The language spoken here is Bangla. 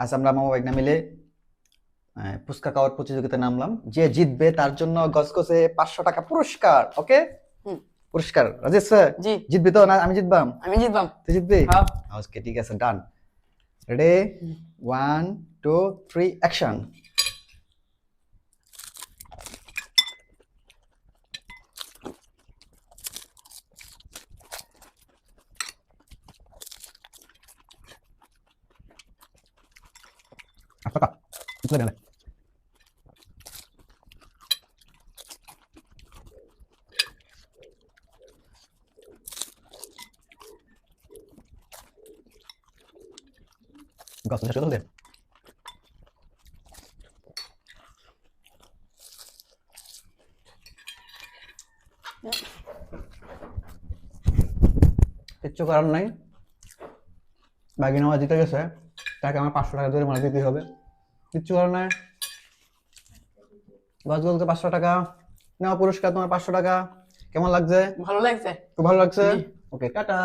আজ আমরা মামা বাইক মিলে ফুচকা খাওয়ার প্রতিযোগিতায় নামলাম। যে জিতবে তার জন্য গসগসে পাঁচশো টাকা পুরস্কার ওকে? পুরস্কার রাজেশ স্যার? জি। জিতবি তো না আমি জিতবাম? আমি জিতবাম। তুই জিতবি? হ্যাঁ। ওকে ঠিক আছে done ready one two three action টাকা ইতলে গেলে গাছ শেষ করে কিচ্ছু করার নাই বাকি নেওয়া জিতে গেছে তাকে আমার পাঁচশো টাকা ধরে মানে দিতে হবে কিচ্ছু করার নাই। গাছ বলতে পাঁচশো টাকা। নেওয়া পুরস্কার তোমার পাঁচশো টাকা। কেমন লাগছে? ভালো লাগছে। খুব ভালো লাগছে? Okay tata.